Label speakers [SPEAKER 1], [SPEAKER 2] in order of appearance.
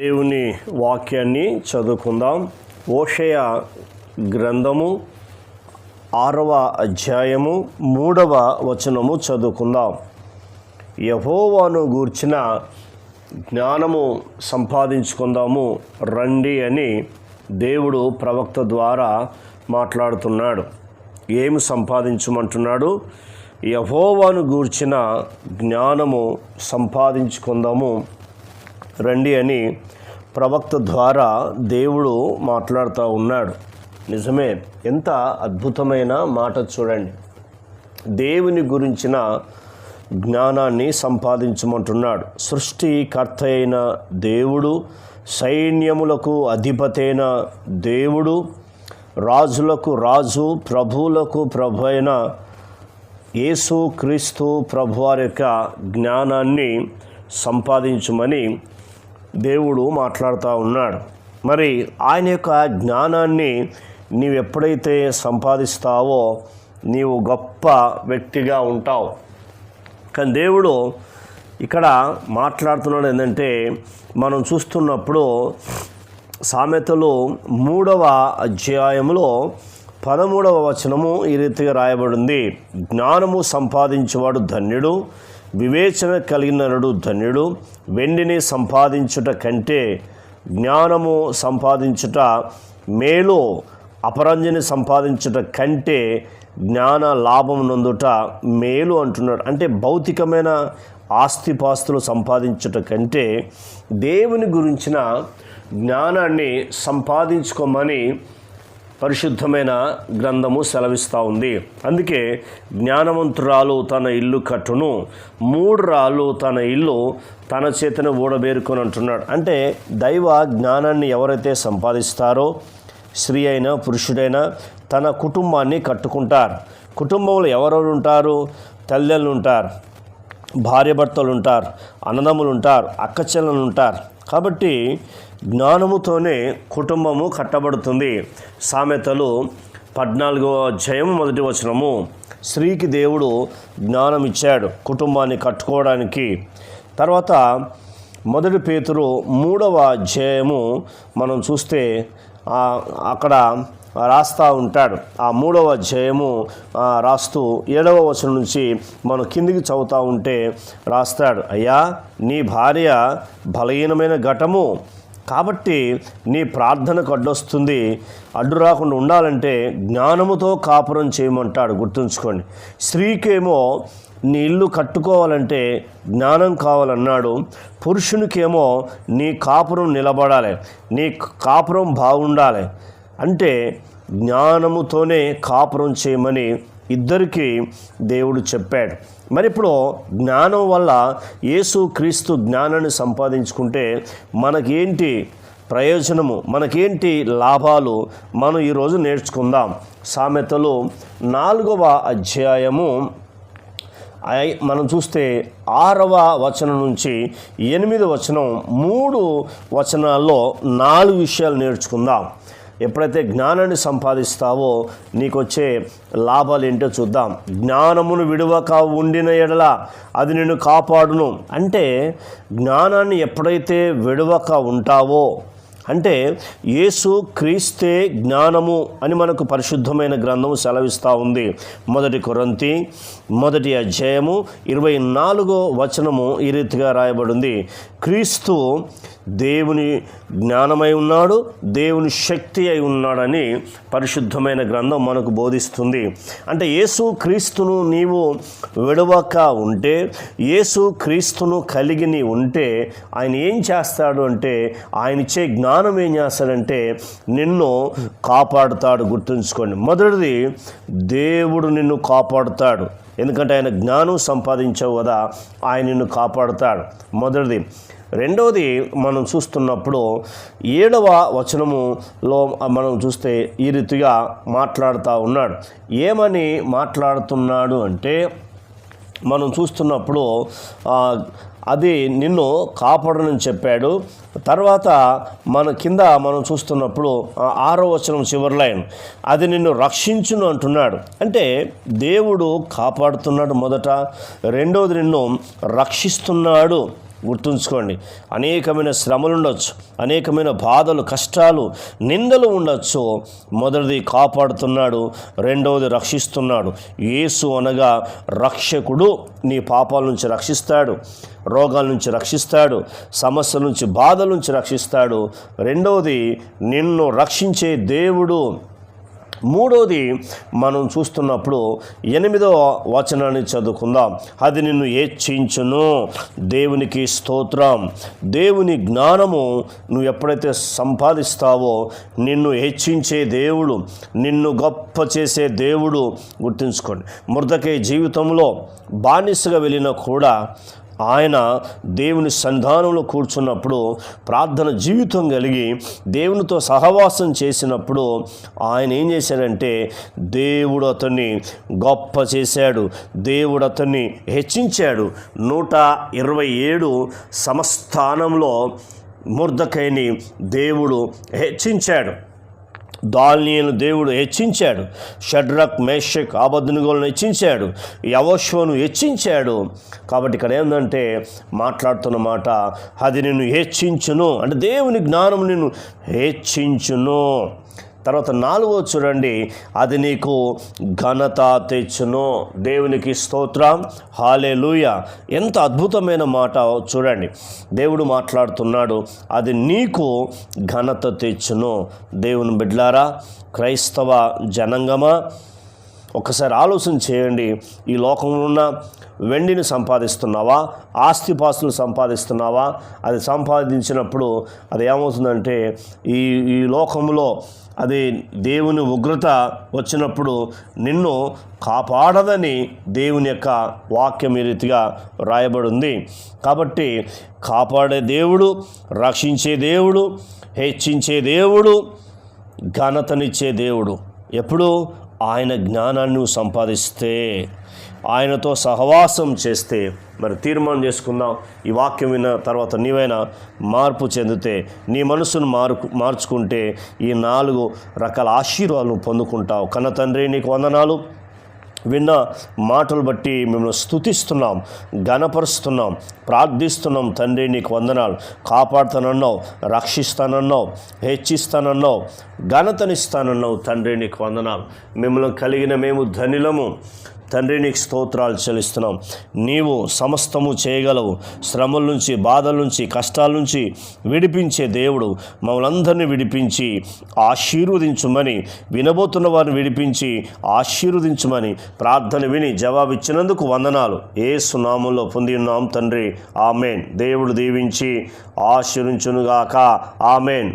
[SPEAKER 1] దేవుని వాక్యాన్ని చదువుకుందాం. ఓషయ గ్రంథము ఆరవ అధ్యాయము మూడవ వచనము చదువుకుందాం. యహోవాను గూర్చిన జ్ఞానము సంపాదించుకుందాము రండి అని దేవుడు ప్రవక్త ద్వారా మాట్లాడుతున్నాడు. ఏమి సంపాదించమంటున్నాడు? యహోవాను గూర్చిన జ్ఞానము సంపాదించుకుందాము రండి అని ప్రవక్త ద్వారా దేవుడు మాట్లాడుతూ ఉన్నాడు. నిజమే ఎంత అద్భుతమైన మాట చూడండి. దేవుని గురించిన జ్ఞానాన్ని సంపాదించమంటున్నాడు. సృష్టికర్త అయిన దేవుడు సైన్యములకు అధిపతైన దేవుడు రాజులకు రాజు ప్రభువులకు ప్రభు అయిన యేసు క్రీస్తు ప్రభువారి యొక్క జ్ఞానాన్ని సంపాదించమని దేవుడు మాట్లాడుతూ ఉన్నాడు. మరి ఆయన యొక్క జ్ఞానాన్ని నీవు ఎప్పుడైతే సంపాదిస్తావో నీవు గొప్ప వ్యక్తిగా ఉంటావు. కానీ దేవుడు ఇక్కడ మాట్లాడుతున్నాడు ఏంటంటే మనం చూస్తున్నప్పుడు సామెతలు మూడవ అధ్యాయంలో పదమూడవ వచనము ఈ రీతిగా రాయబడింది. జ్ఞానము సంపాదించేవాడు ధన్యుడు వివేచన కలిగిన నడు ధన్యుడు. వెండిని సంపాదించుట కంటే జ్ఞానము సంపాదించుట మేలో అపరంజని సంపాదించుట కంటే జ్ఞాన లాభం నందుట మేలు అంటున్నాడు. అంటే భౌతికమైన ఆస్తిపాస్తులు సంపాదించుట కంటే దేవుని గురించిన జ్ఞానాన్ని సంపాదించుకోమని పరిశుద్ధమైన గ్రంథము సెలవిస్తూ ఉంది. అందుకే జ్ఞానవంతురాలు తన ఇల్లు కట్టును మూడు రాళ్ళు తన ఇల్లు తన చేతను ఊడబేరుకొని అంటున్నాడు. అంటే దైవ జ్ఞానాన్ని ఎవరైతే సంపాదిస్తారో స్త్రీ అయినా పురుషుడైనా తన కుటుంబాన్ని కట్టుకుంటారు. కుటుంబంలో ఎవరెవరు ఉంటారు? తల్లిదండ్రులు ఉంటారు. భార్యభర్తలు ఉంటారు అన్నదమ్ములు ఉంటారు అక్కచెల్లెలు ఉంటారు కాబట్టి జ్ఞానముతోనే కుటుంబము కట్టబడుతుంది. సామెతలు పద్నాలుగో జయం మొదటి వచనము. స్త్రీకి దేవుడు జ్ఞానం ఇచ్చాడు కుటుంబాన్ని కట్టుకోవడానికి. తర్వాత మొదటి పేతురు మూడవ అధ్యాయము మనం చూస్తే అక్కడ రాస్తా ఉంటాడు. ఆ మూడవ అధ్యాయము రాస్తూ ఏడవ వచనం నుంచి మనం కిందికి చదువుతూ ఉంటే రాస్తాడు అయ్యా నీ భార్య బలహీనమైన ఘటము. కాబట్టి నీ ప్రార్థనకు అడ్డొస్తుంది. అడ్డు రాకుండా ఉండాలంటే జ్ఞానముతో కాపురం చేయమంటాడు. గుర్తుంచుకోండి. స్త్రీకేమో నీ ఇల్లు కట్టుకోవాలంటే జ్ఞానం కావాలన్నాడు. పురుషునికేమో నీ కాపురం నిలబడాలి. నీ కాపురం బాగుండాలి. అంటే జ్ఞానముతోనే కాపురం చేయమని ఇద్దరికి దేవుడు చెప్పాడు. మరి ఇప్పుడు జ్ఞానం వల్ల యేసు క్రీస్తు జ్ఞానాన్ని సంపాదించుకుంటే మనకేంటి ప్రయోజనము? మనకేంటి లాభాలు? మనం ఈరోజు నేర్చుకుందాం. సామెతలు నాలుగవ అధ్యాయము ఐ- మనం చూస్తే ఆరవ వచనం నుంచి ఎనిమిది వచనం మూడు వచనాల్లో నాలుగు విషయాలు నేర్చుకుందాం. ఎప్పుడైతే జ్ఞానాన్ని సంపాదిస్తావో నీకు వచ్చే లాభాలు ఏంటో చూద్దాం. జ్ఞానమును విడువక ఉండిన ఎడల అది నిన్ను కాపాడును. అంటే జ్ఞానాన్ని ఎప్పుడైతే విడవక ఉంటావో అంటే యేసు క్రీస్తే జ్ఞానము అని మనకు పరిశుద్ధమైన గ్రంథము సెలవిస్తూ ఉంది. మొదటి కొరంతి మొదటి అధ్యాయము ఇరవై నాలుగో వచనము ఈ రీతిగా రాయబడింది. క్రీస్తు దేవుని జ్ఞానమై ఉన్నాడు దేవుని శక్తి అయి ఉన్నాడని పరిశుద్ధమైన గ్రంథం మనకు బోధిస్తుంది. అంటే యేసు క్రీస్తును నీవు విడవక ఉంటే యేసు క్రీస్తును కలిగిని ఉంటే ఆయన ఏం చేస్తాడు అంటే ఆయనచే జ్ఞానం జ్ఞానం ఏం చేస్తాడంటే నిన్ను కాపాడుతాడు గుర్తుంచుకోండి. మొదటిది దేవుడు నిన్ను కాపాడుతాడు. ఎందుకంటే ఆయన జ్ఞానం సంపాదించావు కదా ఆయన నిన్ను కాపాడుతాడు. మొదటిది. రెండవది మనం చూస్తున్నప్పుడు ఏడవ వచనములో మనం చూస్తే ఈ రీతిగా మాట్లాడుతూ ఉన్నాడు. ఏమని మాట్లాడుతున్నాడు అంటే మనం చూస్తున్నప్పుడు అది నిన్ను కాపాడనని చెప్పాడు. తర్వాత మన కింద మనం చూస్తున్నప్పుడు ఆ ఆరో వచనం చివరి లైన్ అది నిన్ను రక్షించును అంటున్నాడు. అంటే దేవుడు కాపాడుతున్నాడు మొదట రెండవది నిన్ను రక్షిస్తున్నాడు. గుర్తుంచుకోండి. అనేకమైన శ్రమలు ఉండొచ్చు అనేకమైన బాధలు కష్టాలు నిందలు ఉండొచ్చు. మొదటిది కాపాడుతున్నాడు రెండవది రక్షిస్తున్నాడు. యేసు అనగా రక్షకుడు నీ పాపాల నుంచి రక్షిస్తాడు రోగాల నుంచి రక్షిస్తాడు సమస్యల నుంచి బాధల నుంచి రక్షిస్తాడు. రెండవది నిన్ను రక్షించే దేవుడు. మూడోది మనం చూస్తున్నప్పుడు ఎనిమిదో వచనాన్ని చదువుకుందాం. అది నిన్ను హెచ్చించును. దేవునికి స్తోత్రం. దేవుని జ్ఞానము నువ్వు ఎప్పుడైతే సంపాదిస్తావో నిన్ను హెచ్చించే దేవుడు నిన్ను గొప్ప చేసే దేవుడు గుర్తుంచుకోండి. మృతకే జీవితంలో బానిసగా వెళ్ళినా కూడా ఆయన దేవుని సంధానంలో కూర్చున్నప్పుడు ప్రార్థన జీవితం కలిగి దేవునితో సహవాసం చేసినప్పుడు ఆయన ఏం చేశాడంటే దేవుడు అతన్ని గొప్ప చేశాడు దేవుడు అతన్ని హెచ్చించాడు. నూట ఇరవై ఏడు సమస్థానంలో ముర్దకైని దేవుడు హెచ్చించాడు. దాల్నియను దేవుడు హెచ్చించాడు. షడ్రక్ మేషక్ ఆబద్దునుగోలను హెచ్చించాడు. యవశ్వను హెచ్చించాడు. కాబట్టి ఇక్కడ ఏంటంటే మాట్లాడుతున్న మాట అది నిన్ను హెచ్చించును. అంటే దేవుని జ్ఞానం నిన్ను హెచ్చించును. తర్వాత నాలుగో చూడండి. అది నీకు ఘనత తెచ్చును. దేవునికి స్తోత్రం. హాలే ఎంత అద్భుతమైన మాట చూడండి. దేవుడు మాట్లాడుతున్నాడు. అది నీకు ఘనత తెచ్చును. దేవుని బిడ్లారా క్రైస్తవ జనంగమా ఒకసారి ఆలోచన చేయండి. ఈ లోకంలో ఉన్న వెండిని సంపాదిస్తున్నావా? ఆస్తిపాస్తులు సంపాదిస్తున్నావా? అది సంపాదించినప్పుడు అది ఏమవుతుందంటే ఈ ఈ లోకంలో అది దేవుని ఉగ్రత వచ్చినప్పుడు నిన్ను కాపాడదని దేవుని యొక్క వాక్యం ఈ రీతిగా రాయబడింది. కాబట్టి కాపాడే దేవుడు రక్షించే దేవుడు హెచ్చించే దేవుడు ఘనతనిచ్చే దేవుడు ఎప్పుడు? ఆయన జ్ఞానాన్ని నువ్వు సంపాదిస్తే ఆయనతో సహవాసం చేస్తే మరి తీర్మానం చేసుకుందాం. ఈ వాక్యం విన్న తర్వాత నీవైనా మార్పు చెందితే నీ మనసును మార్పు మార్చుకుంటే ఈ నాలుగు రకాల ఆశీర్వాదాలు పొందుకుంటావు. కన్న తండ్రి నీకు వందనాలు. విన్న మాటలు బట్టి మిమ్మల్ని స్తుతిస్తున్నాం ఘనపరుస్తున్నాం ప్రార్థిస్తున్నాం. తండ్రి నీకు వందనాలు. కాపాడుతానన్నావు రక్షిస్తానన్నావు హెచ్చిస్తానన్నావు ఘనతనిస్తానన్నావు. తండ్రి నీకు వందనాలు. మిమ్మల్ని కలిగిన మేము ధనిలము తండ్రి నీకు స్తోత్రాలు చెల్లిస్తున్నాం. నీవు సమస్తము చేయగలవు. శ్రమల నుంచి బాధల నుంచి కష్టాల నుంచి విడిపించే దేవుడు మమ్మల్ని అందరినీ విడిపించి ఆశీర్వదించుమని వినబోతున్న వారిని విడిపించి ఆశీర్వదించుమని ప్రార్థన విని జవాబిచ్చినందుకు వందనాలు. ఏ సునామంలో పొంది ఉన్నాం తండ్రి. ఆమెన్. దేవుడు దీవించి ఆశీర్వించునుగాక. ఆమెన్.